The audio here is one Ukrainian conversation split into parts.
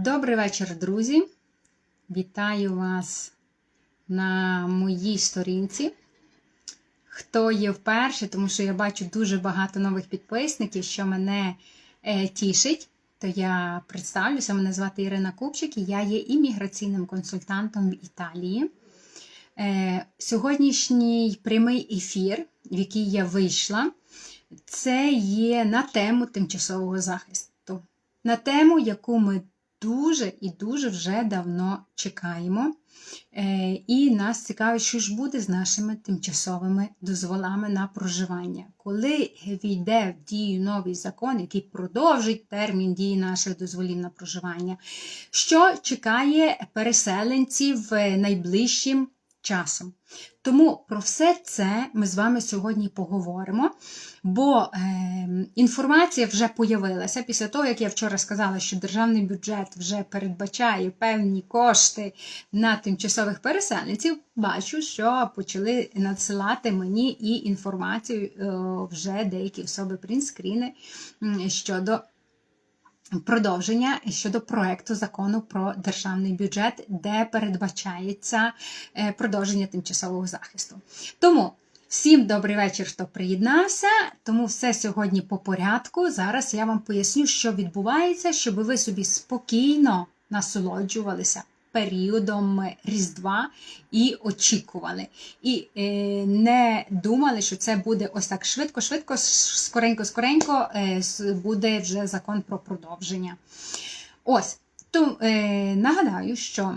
Добрий вечір, друзі! Вітаю вас на моїй сторінці. Хто є вперше, тому що я бачу дуже багато нових підписників, що мене е, тішить, то я представлюся. Мене звати Ірина Купчик і я є імміграційним консультантом в Італії. Е, сьогоднішній прямий ефір, в який я вийшла, це є на тему тимчасового захисту, на тему, яку ми дуже і дуже вже давно чекаємо. Е, І нас цікавить, що ж буде з нашими тимчасовими дозволами на проживання. Коли війде в дію новий закон, який продовжить термін дії наших дозволів на проживання, що чекає переселенців найближчим часом. Тому про все це ми з вами сьогодні поговоримо, бо е, інформація вже появилася після того, як я вчора сказала, що державний бюджет вже передбачає певні кошти на тимчасових переселенців. Бачу, що почали надсилати мені і інформацію е, вже деякі особи принтскріни щодо. Продовження щодо проекту закону про державний бюджет, де передбачається продовження тимчасового захисту. Тому всім добрий вечір, хто приєднався. Тому все сьогодні по порядку. Зараз я вам поясню, що відбувається, щоб ви собі спокійно насолоджувалися періодом Різдва і очікували. І е, не думали, що це буде ось так швидко-швидко, скоренько-скоренько е, буде вже закон про продовження. Ось, то е, нагадаю, що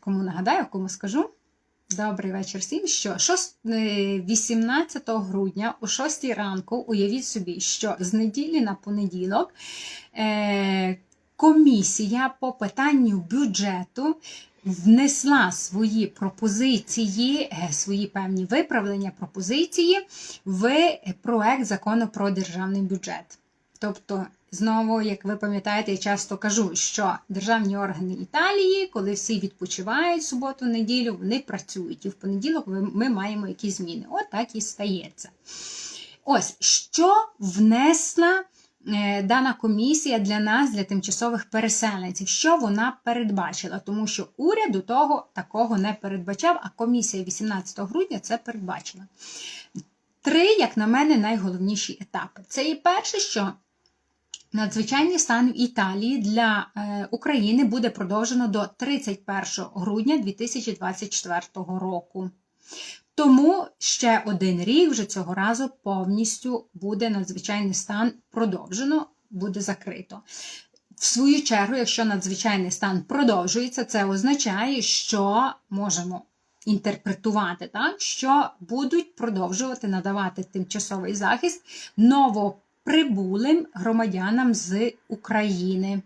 кому нагадаю, кому скажу. Добрий вечір всім. Що 6, 18 грудня о 6 ранку уявіть собі, що з неділі на понеділок е, комісія по питанню бюджету внесла свої пропозиції, свої певні виправлення пропозиції в проект закону про державний бюджет. Тобто, знову, як ви пам'ятаєте, я часто кажу, що державні органи Італії, коли всі відпочивають суботу, неділю, вони працюють. І в понеділок ми маємо якісь зміни. От так і стається. Ось, що внесла дана комісія для нас, для тимчасових переселенців, що вона передбачила, тому що уряд до того такого не передбачав, а комісія 18 грудня це передбачила. Три, як на мене, найголовніші етапи. Це і перше, що надзвичайний стан в Італії для України буде продовжено до 31 грудня 2024 року. Тому ще один рік вже цього разу повністю буде надзвичайний стан продовжено, буде закрито. В свою чергу, якщо надзвичайний стан продовжується, це означає, що можемо інтерпретувати так, що будуть продовжувати надавати тимчасовий захист новоприбулим громадянам з України.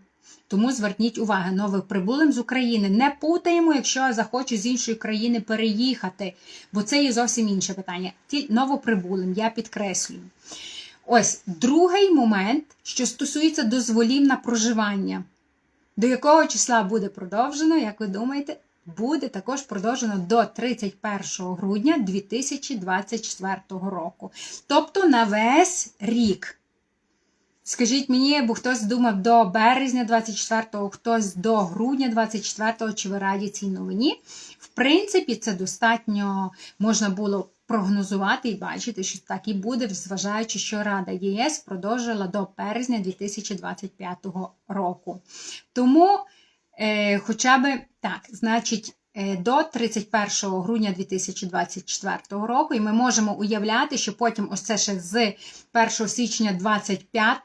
Тому зверніть увагу, новоприбулим з України. Не путаємо, якщо я захочу з іншої країни переїхати, бо це є зовсім інше питання. Ті новоприбулим, я підкреслюю. Ось другий момент, що стосується дозволів на проживання. До якого числа буде продовжено, як ви думаєте, буде також продовжено до 31 грудня 2024 року. Тобто на весь рік. Скажіть мені, бо хтось думав до березня 24-го, хтось до грудня 24-го, чи ви раді цій новині. В принципі, це достатньо можна було прогнозувати і бачити, що так і буде, зважаючи, що Рада ЄС продовжила до березня 2025 року. Тому, е, хоча би так, значить. До 31 грудня 2024 року, і ми можемо уявляти, що потім ось це ще з 1 січня 25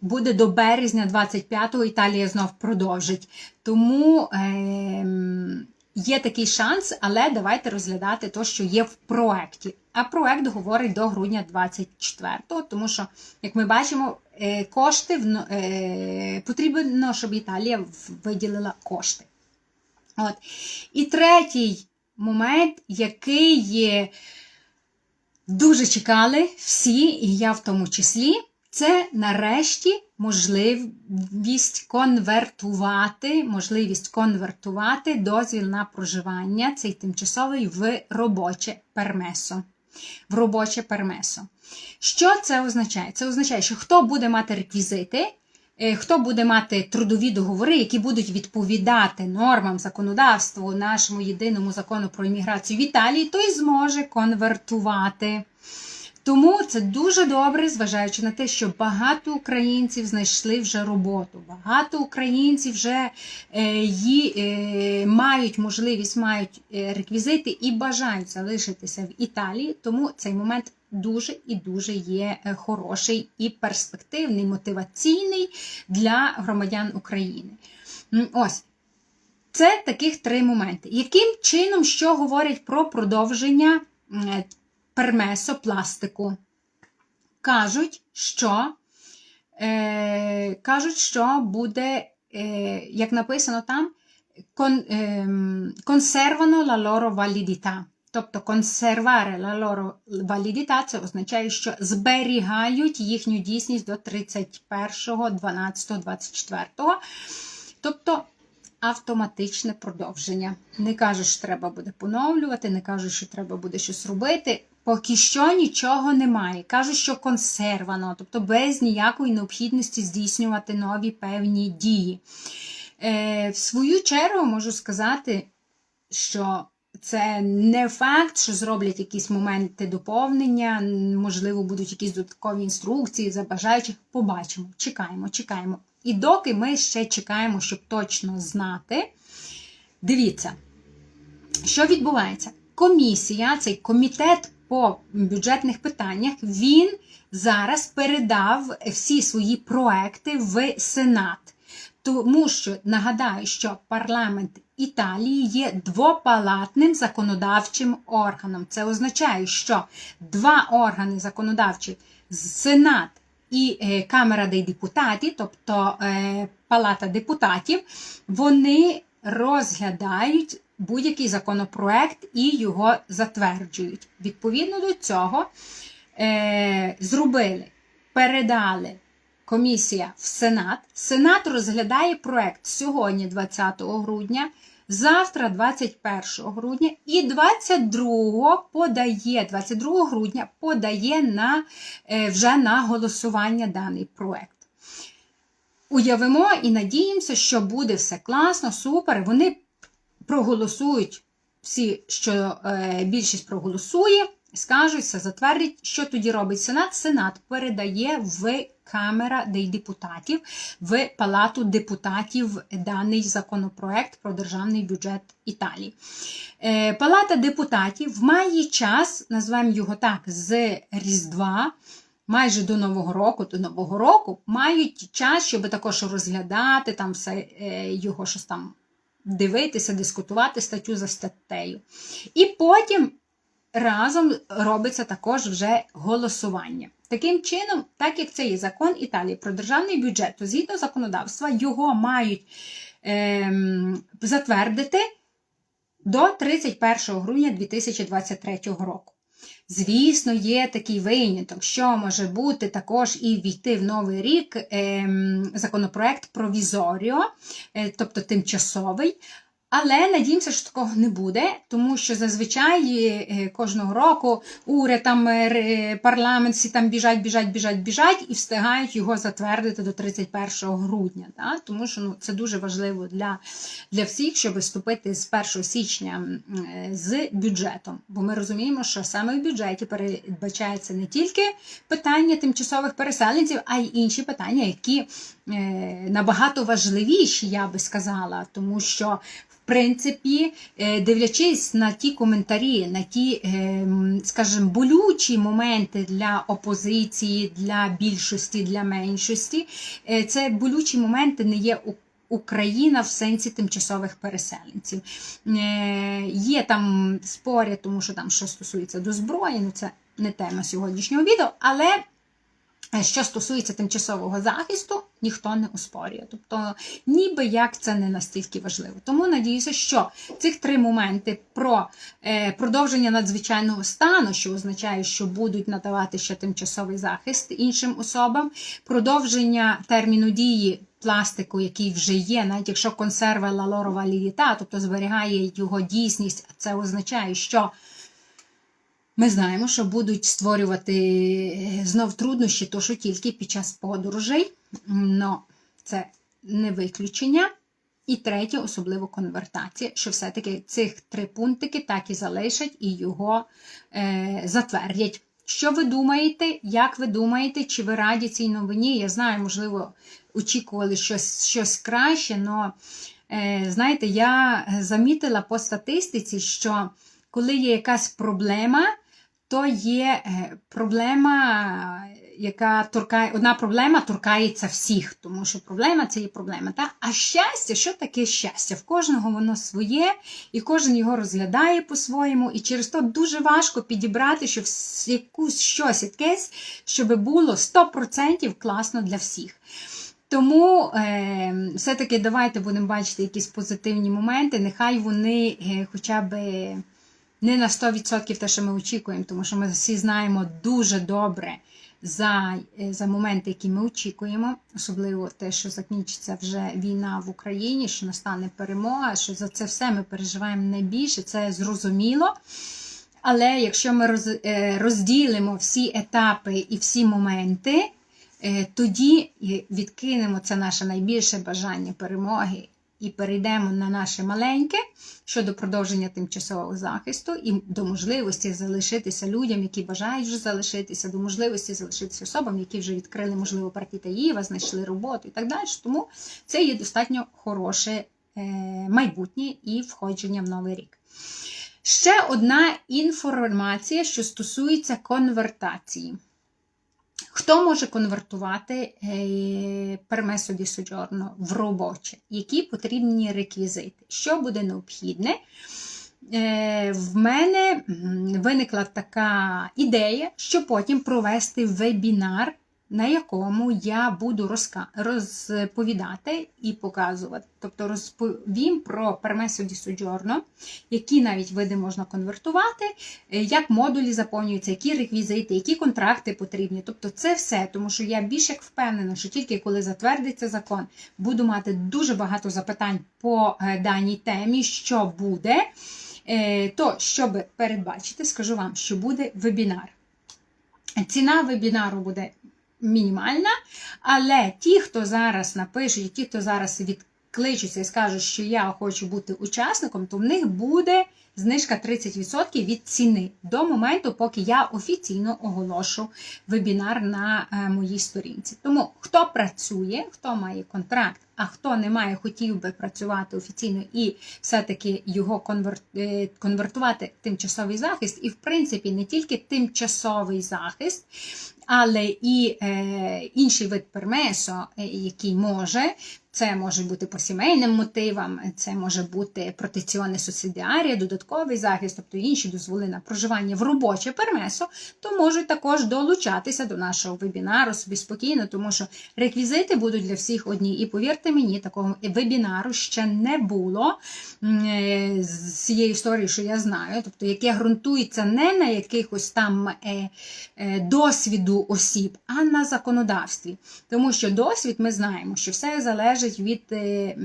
буде до березня 25-го Італія знов продовжить. Тому е, є такий шанс, але давайте розглядати те, що є в проекті. А проект говорить до грудня 24-го, тому що, як ми бачимо, кошти е, потрібно, щоб Італія виділила кошти. От. І третій момент, який є, дуже чекали всі, і я в тому числі, це нарешті можливість конвертувати, можливість конвертувати дозвіл на проживання, цей тимчасовий в робоче пермесо. В робоче пермесо. Що це означає? Це означає, що хто буде мати реквізити, Хто буде мати трудові договори, які будуть відповідати нормам законодавству нашому єдиному закону про імміграцію в Італії, той зможе конвертувати. Тому це дуже добре, зважаючи на те, що багато українців знайшли вже роботу. Багато українців вже е, ї, е, мають можливість, мають е, реквізити і бажають залишитися в Італії. Тому цей момент дуже і дуже є е, хороший і перспективний, мотиваційний для громадян України. Ось. Це таких три моменти. Яким чином що говорять про продовження м, пермесо пластику? Кажуть, що, е, кажуть, що буде, е, як написано там, кон, ем, conservano la loro validità. Тобто conservare la loro validità це означає, що зберігають їхню дійсність до 31.12.24. Тобто автоматичне продовження. Не кажуть, що треба буде поновлювати, не кажуть, що треба буде щось робити. Поки що нічого немає. Кажуть, що консервано, тобто без ніякої необхідності здійснювати нові певні дії. Е, в свою чергу можу сказати, що це не факт, що зроблять якісь моменти доповнення, можливо, будуть якісь додаткові інструкції за бажаючих. Побачимо, чекаємо, чекаємо. І доки ми ще чекаємо, щоб точно знати, дивіться, що відбувається. Комісія, цей комітет по бюджетних питаннях, він зараз передав всі свої проекти в Сенат. Тому що нагадаю, що парламент Італії є двопалатним законодавчим органом. Це означає, що два органи законодавчі Сенат і е, Камера дei депутати, тобто е, Палата депутатів, вони розглядають будь-який законопроект і його затверджують. Відповідно до цього е, зробили, передали комісія в Сенат. Сенат розглядає проект сьогодні, 20 грудня, завтра, 21 грудня, і 22 подає, 22 грудня подає на, е, вже на голосування даний проект. Уявимо і надіємося, що буде все класно, супер. Вони проголосують всі, що е, більшість проголосує, скажуть, все затвердять. Що тоді робить Сенат? Сенат передає в Камера депутатів, в Палату депутатів даний законопроект про державний бюджет Італії. Е, Палата депутатів має час, назвемо його так, з Різдва. Майже до Нового року, до Нового року мають час, щоб також розглядати там все е, його щось там дивитися, дискутувати статтю за статтею. І потім разом робиться також вже голосування. Таким чином, так як це є закон Італії про державний бюджет, то згідно законодавства його мають ем, затвердити до 31 грудня 2023 року. Звісно, є такий виняток, що може бути також і війти в новий рік ем, законопроект провізоріо, е, тобто тимчасовий. Але надіємося, що такого не буде, тому що зазвичай е, кожного року уряд там е, парламент всі там біжать, біжать, біжать, біжать і встигають його затвердити до 31 грудня. Да? Тому що ну, це дуже важливо для, для всіх, щоб вступити з 1 січня е, з бюджетом. Бо ми розуміємо, що саме в бюджеті передбачається не тільки питання тимчасових переселенців, а й інші питання, які набагато важливіші, я би сказала, тому що в принципі, е, дивлячись на ті коментарі, на ті, ем, скажімо, болючі моменти для опозиції, для більшості, для меншості, е, це болючі моменти не є у. Україна в сенсі тимчасових переселенців. Е, Є там спорі, тому що там що стосується до зброї, ну це не тема сьогоднішнього відео, але Е, що стосується тимчасового захисту, ніхто не оспорює. Тобто, ніби як це не настільки важливо. Тому надіюся, що цих три моменти про е, продовження надзвичайного стану, що означає, що будуть надавати ще тимчасовий захист іншим особам, продовження терміну дії. Пластику, який вже є, навіть якщо консерва лалорова лідіта, тобто зберігає його дійсність, це означає, що ми знаємо, що будуть створювати знов труднощі, то що тільки під час подорожей. Но це не виключення. І третє, особливо конвертація, що все-таки цих три пунктики так і залишать і його е, затвердять. Що ви думаєте? Як ви думаєте, чи ви раді цій новині? Я знаю, можливо, очікували щось щось краще, але е, знаєте, я замітила по статистиці, що коли є якась проблема, то є е, проблема, яка торкає, одна проблема торкається всіх, тому що проблема це є проблема. Та? А щастя, що таке щастя? В кожного воно своє, і кожен його розглядає по-своєму, і через то дуже важко підібрати, щоб якусь щось якесь, щоб було 100% класно для всіх. Тому е, все-таки давайте будемо бачити якісь позитивні моменти. Нехай вони е, хоча б не на 100% те, що ми очікуємо, тому що ми всі знаємо дуже добре за е, за моменти, які ми очікуємо, особливо те, що закінчиться вже війна в Україні, що настане перемога, що за це все ми переживаємо найбільше, це зрозуміло. Але якщо ми е, розділимо всі етапи і всі моменти, е, тоді відкинемо це наше найбільше бажання перемоги і перейдемо на наше маленьке щодо продовження тимчасового захисту і до можливості залишитися людям, які бажають вже залишитися, до можливості залишитися особам, які вже відкрили, можливо, партії Таїва, знайшли роботу і так далі. Тому це є достатньо хороше е, майбутнє і входження в новий рік. Ще одна інформація, що стосується конвертації. Хто може конвертувати пермесо ді суджорно в робоче? Які потрібні реквізити? Що буде необхідне? Е, в мене виникла така ідея, що потім провести вебінар на якому я буду розповідати і показувати. Тобто розповім про пермесо ді соджорно, які навіть види можна конвертувати, е, як модулі заповнюються, які реквізити, які контракти потрібні. Тобто це все, тому що я більш як впевнена, що тільки коли затвердиться закон, буду мати дуже багато запитань по е, даній темі, що буде. Е, то, щоб передбачити, скажу вам, що буде вебінар. Ціна вебінару буде мінімальна. Але ті, хто зараз напишуть, ті, хто зараз відкличуться і скажуть, що я хочу бути учасником, то в них буде знижка 30% від ціни до моменту, поки я офіційно оголошу вебінар на е, моїй сторінці. Тому хто працює, хто має контракт, а хто не має, хотів би працювати офіційно і все-таки його е, конвертувати тимчасовий захист, і, в принципі, не тільки тимчасовий захист, але і е, інший вид пермесо, е, який може це може бути по сімейним мотивам, це може бути протеціоне субсидіарія, додатковий захист, тобто інші дозволи на проживання в робоче пермесо, то можуть також долучатися до нашого вебінару собі спокійно, тому що реквізити будуть для всіх одні. І повірте мені, такого вебінару ще не було е, з цієї історії, що я знаю, тобто яке ґрунтується не на якихось там е, е, досвіду осіб, а на законодавстві. Тому що досвід ми знаємо, що все залежить залежить від е,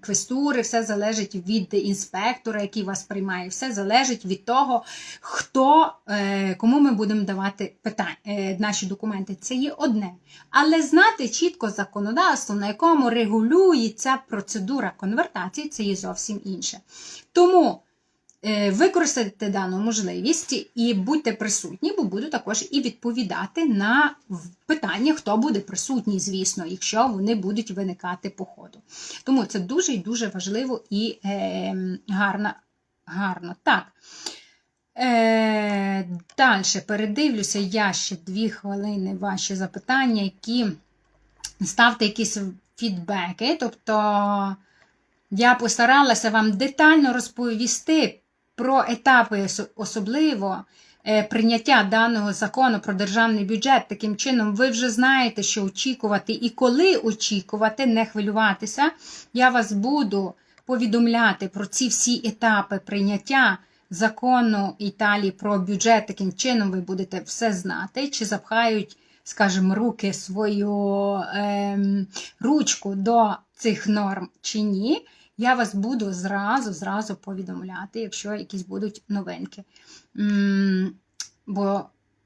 квестури, все залежить від інспектора, який вас приймає, все залежить від того, хто, е, кому ми будемо давати питання, е, наші документи. Це є одне. Але знати чітко законодавство, на якому регулюється процедура конвертації, це є зовсім інше. Тому. Е, використайте дану можливість і будьте присутні, бо буду також і відповідати на питання, хто буде присутній, звісно, якщо вони будуть виникати по ходу. Тому це дуже і дуже важливо і е, гарно. гарно. Так. Е, Далі передивлюся я ще дві хвилини ваші запитання, які ставте якісь фідбеки. Тобто я постаралася вам детально розповісти про етапи особливо е, прийняття даного закону про державний бюджет. Таким чином, ви вже знаєте, що очікувати і коли очікувати, не хвилюватися. Я вас буду повідомляти про ці всі етапи прийняття. Закону Італії про бюджет, таким чином ви будете все знати, чи запхають, скажімо, руки свою е, ручку до цих норм чи ні я вас буду зразу зразу повідомляти, якщо якісь будуть новинки. Бо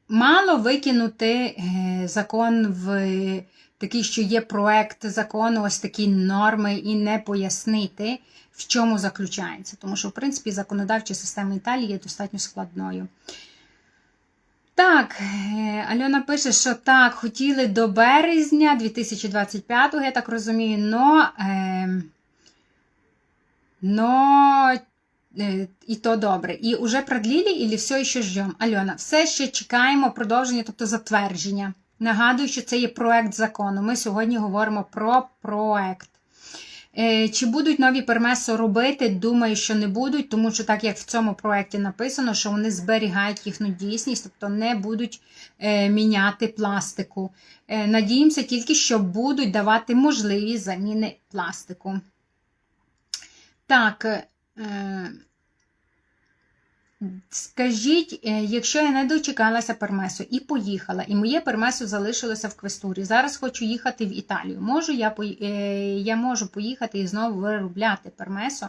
мало викинути е, закон в такий, що є проект закону, ось такі норми, і не пояснити, в чому заключається. Тому що, в принципі, законодавча система Італії є достатньо складною. Так, е, Альона пише, що так, хотіли до березня 2025-го, я так розумію, но, е, но і то добре. І вже продлили, і все ще ждемо? Альона, все ще чекаємо продовження, тобто затвердження. Нагадую, що це є проект закону. Ми сьогодні говоримо про проект. Е, Чи будуть нові пермесо робити? Думаю, що не будуть, тому що так як в цьому проєкті написано, що вони зберігають їхню дійсність, тобто не будуть е, міняти пластику. Е, Надіємося тільки, що будуть давати можливість заміни пластику. Так. Е, Скажіть, е, якщо я не дочекалася пермесу і поїхала, і моє пермесо залишилося в квестурі, зараз хочу їхати в Італію. Можу я е, я можу поїхати і знову виробляти пермесо.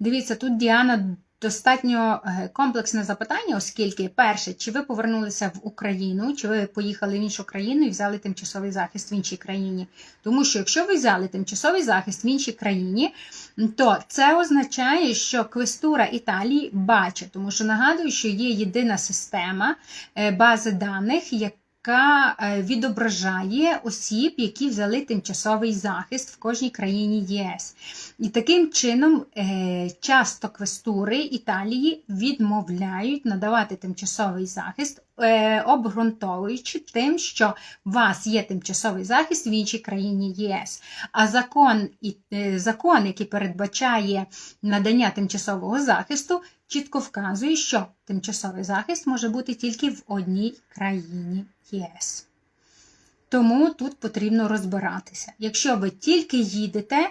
Дивіться, тут Діана достатньо е, комплексне запитання, оскільки, перше, чи ви повернулися в Україну, чи ви поїхали в іншу країну і взяли тимчасовий захист в іншій країні. Тому що, якщо ви взяли тимчасовий захист в іншій країні, то це означає, що квестура Італії бачить, тому що нагадую, що є єдина система е, бази даних, яка яка е, відображає осіб, які взяли тимчасовий захист в кожній країні ЄС. І таким чином е, часто квестури Італії відмовляють надавати тимчасовий захист, е, обґрунтовуючи тим, що у вас є тимчасовий захист в іншій країні ЄС. А закон, закон який передбачає надання тимчасового захисту, чітко вказує, що тимчасовий захист може бути тільки в одній країні ЄС. Тому тут потрібно розбиратися. Якщо ви тільки їдете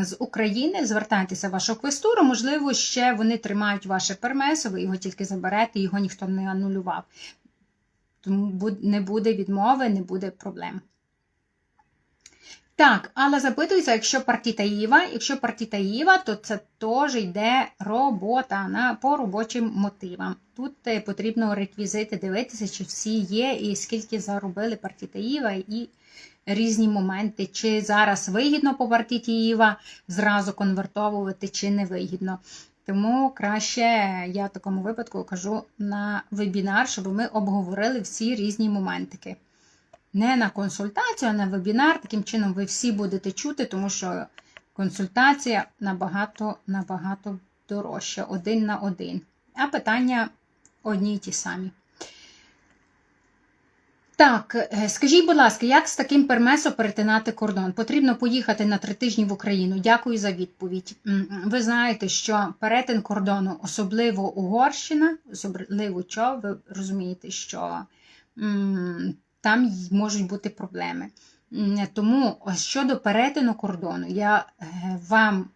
з України, звертайтеся в вашу квестуру, можливо, ще вони тримають ваше пермесо, ви його тільки заберете, його ніхто не анулював. Тому не буде відмови, не буде проблем. Так, але запитується, якщо партіта Іва, якщо партіта Іва, то це теж йде робота на, по робочим мотивам. Тут е, потрібно реквізити дивитися, чи всі є, і скільки заробили партіта Іва, і різні моменти, чи зараз вигідно по партіті Іва зразу конвертовувати, чи не вигідно. Тому краще я в такому випадку кажу на вебінар, щоб ми обговорили всі різні моментики не на консультацію, а на вебінар. Таким чином, ви всі будете чути, тому що консультація набагато набагато дорожча, один на один. А питання одні й ті самі. Так, е, скажіть, будь ласка, як з таким пермесо перетинати кордон? Потрібно поїхати на три тижні в Україну. Дякую за відповідь. Ви знаєте, що перетин кордону, особливо Угорщина, особливо що, ви розумієте, що там можуть бути проблеми. Тому щодо перетину кордону, я е, вам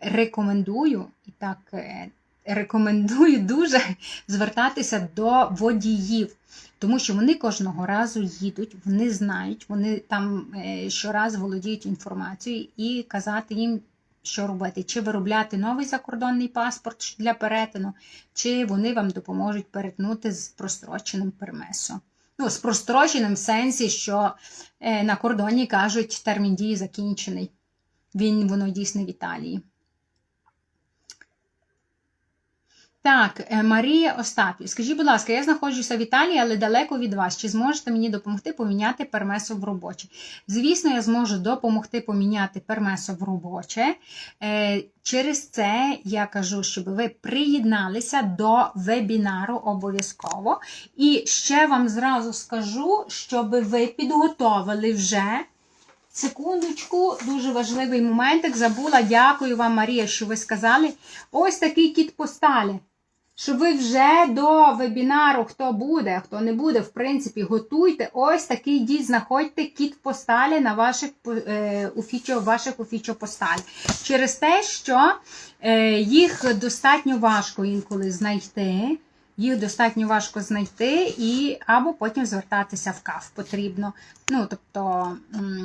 рекомендую і так е, рекомендую дуже звертатися до водіїв, тому що вони кожного разу їдуть, вони знають, вони там е, щораз володіють інформацією і казати їм. Що робити? Чи виробляти новий закордонний паспорт для перетину, чи вони вам допоможуть перетнути з простроченим пермесом ну, з в сенсі, що е, на кордоні кажуть, термін дії закінчений. Він воно дійсне в Італії. Так, е, Марія Остапів, скажіть, будь ласка, я знаходжуся в Італії, але далеко від вас. Чи зможете мені допомогти поміняти пермесо в робоче? Звісно, я зможу допомогти поміняти пермесо в робоче. Е, через це я кажу, щоб ви приєдналися до вебінару обов'язково. І ще вам зразу скажу, щоб ви підготовили вже. Секундочку, дуже важливий моментик. Забула. Дякую вам, Марія, що ви сказали. Ось такий кіт посталі щоб ви вже до вебінару, хто буде, хто не буде, в принципі, готуйте ось такий дід, знаходьте кіт посталі на ваших е, у ваших у посталі. Через те, що е, їх достатньо важко інколи знайти. Їх достатньо важко знайти, і або потім звертатися в каф потрібно. Ну, тобто,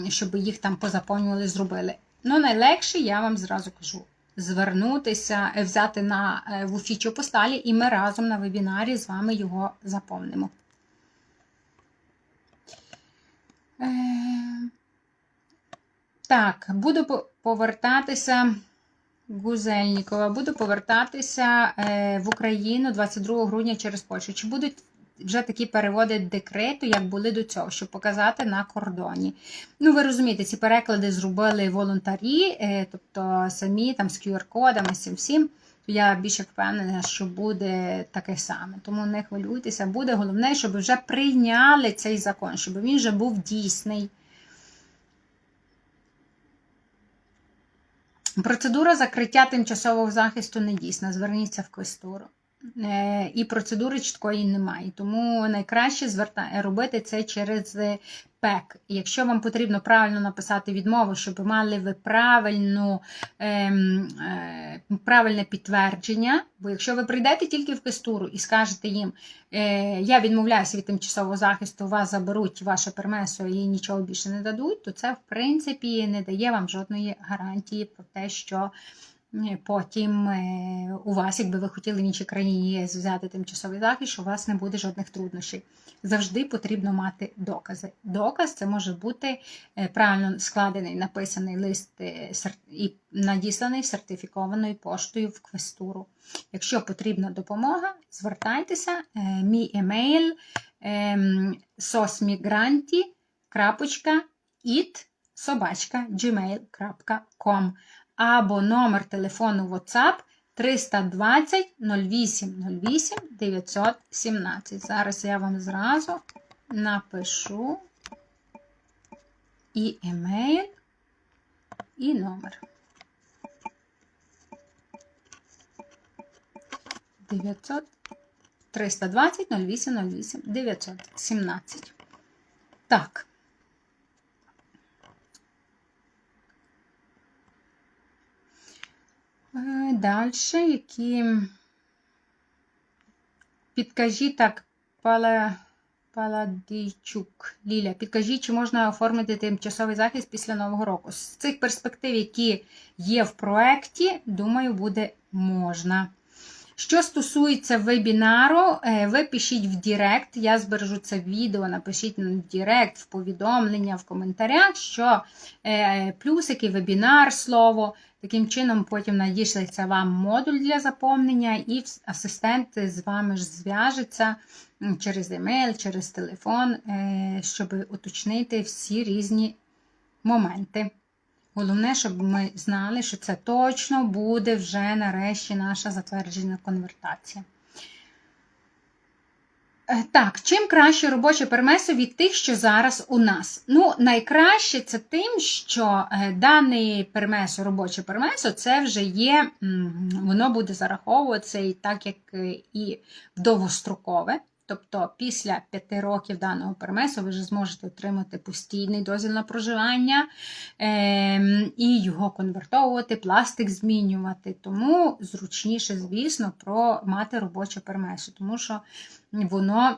щоб їх там позаповнювали, зробили. Ну, найлегше, я вам зразу кажу звернутися, е, взяти на е, в уфічу посталі, і ми разом на вебінарі з вами його заповнимо. Е, Так, буду повертатися. Гузельнікова, буду повертатися в Україну 22 грудня через Польщу. Чи будуть вже такі переводи декрету, як були до цього, щоб показати на кордоні? Ну, ви розумієте, ці переклади зробили волонтарі, е, тобто самі там з QR-кодами, з цим всім. Я більше впевнена, що буде таке саме. Тому не хвилюйтеся, буде головне, щоб вже прийняли цей закон, щоб він вже був дійсний. Процедура закриття тимчасового захисту не дійсна. Зверніться в квестуру. Е, І процедури чіткої немає. Тому найкраще зверта... робити це через е, ПЕК. Якщо вам потрібно правильно написати відмову, щоб мали ви правильну, ем, е, правильне підтвердження, бо якщо ви прийдете тільки в квестуру і скажете їм, е, я відмовляюся від тимчасового захисту, вас заберуть ваше пермесо і нічого більше не дадуть, то це в принципі не дає вам жодної гарантії про те, що потім е, у вас, якби ви хотіли в іншій країні взяти тимчасовий захист, у вас не буде жодних труднощів. Завжди потрібно мати докази. Доказ це може бути е, правильно складений, написаний лист е, і надісланий сертифікованою поштою в квестуру. Якщо потрібна допомога, звертайтеся. Мій емейл ем, sosmigranti.it собачка gmail.com або номер телефону WhatsApp 320 08 08 917. Зараз я вам зразу напишу і емейл, і номер. 900 320 08 08 917. Так. Далі, які. Підкажіть так, Пала... Паладійчук, Ліля, підкажіть, чи можна оформити тимчасовий захист після Нового року? З цих перспектив, які є в проєкті, думаю, буде можна. Що стосується вебінару, е, ви пишіть в Директ, я збережу це відео, напишіть в Директ, в повідомлення, в коментарях, що е, плюсики, вебінар, слово. Таким чином, потім надішлеться вам модуль для заповнення, і асистент з вами ж зв'яжеться через емейл, через телефон, е, щоб уточнити всі різні моменти. Головне, щоб ми знали, що це точно буде вже нарешті наша затверджена конвертація. Так, чим краще робоче пермесо від тих, що зараз у нас? Ну, найкраще це тим, що дане пермесо, робоче пермесо, це вже є, воно буде зараховуватися і так, як і в довгострокове. Тобто після 5 років даного пермесу ви вже зможете отримати постійний дозвіл на проживання е, і його конвертовувати, пластик змінювати. Тому зручніше, звісно, про мати робоче пермесо, тому що воно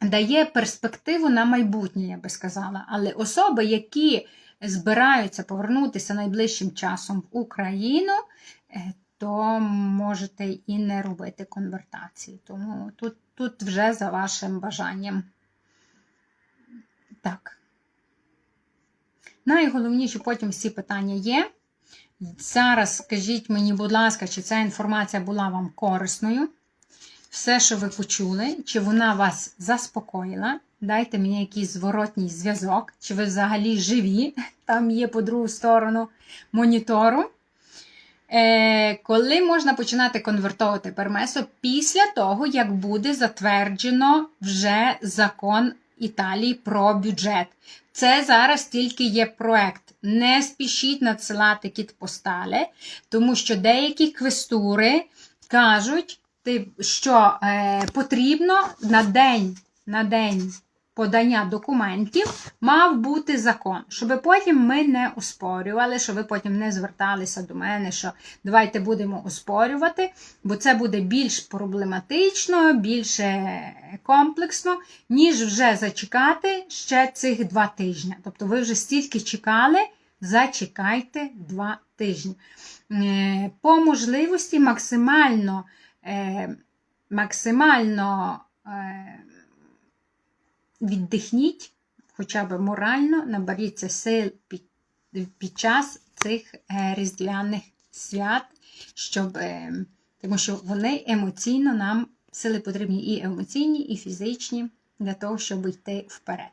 дає перспективу на майбутнє, я би сказала. Але особи, які збираються повернутися найближчим часом в Україну, то можете і не робити конвертації. Тому тут, тут вже за вашим бажанням. Так. Найголовніше потім всі питання є. Зараз скажіть мені, будь ласка, чи ця інформація була вам корисною. Все, що ви почули, чи вона вас заспокоїла. Дайте мені якийсь зворотній зв'язок, чи ви взагалі живі, там є по другу сторону монітору. Е, Коли можна починати конвертовувати пермесо? Після того, як буде затверджено вже закон Італії про бюджет. Це зараз тільки є проект. Не спішіть надсилати кіт постале, тому що деякі квестури кажуть, що е, потрібно на день, на день подання документів мав бути закон, щоб потім ми не оспорювали, щоб ви потім не зверталися до мене, що давайте будемо оспорювати, бо це буде більш проблематично, більш комплексно, ніж вже зачекати ще цих два тижні. Тобто ви вже стільки чекали, зачекайте два тижні. Е, по можливості максимально, максимально віддихніть, хоча б морально наберіться сил під, час цих е, різдвяних свят, щоб, е, тому що вони емоційно нам сили потрібні і емоційні, і фізичні для того, щоб йти вперед.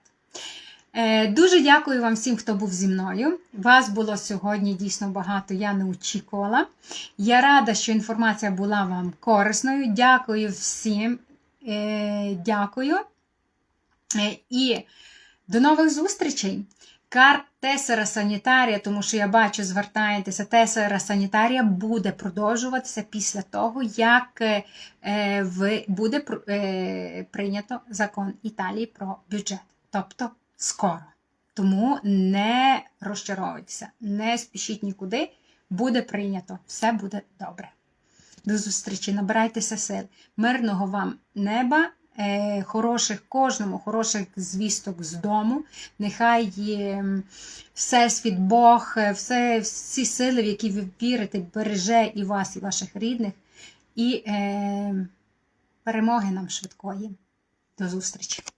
Е, Дуже дякую вам всім, хто був зі мною. Вас було сьогодні дійсно багато, я не очікувала. Я рада, що інформація була вам корисною. Дякую всім. Е, Дякую. Е, І до нових зустрічей. Карт Тесера Санітарія, тому що я бачу, звертаєтеся, Тесера Санітарія буде продовжуватися після того, як буде прийнято закон Італії про бюджет. Тобто скоро. Тому не розчаровуйтеся, не спішіть нікуди, буде прийнято, все буде добре. До зустрічі, набирайтеся сил, мирного вам неба, е, хороших кожному, хороших звісток з дому. Нехай е, Всесвіт, Бог, е, все, всі сили, в які ви вірите, береже і вас, і ваших рідних, і е, перемоги нам швидкої. До зустрічі!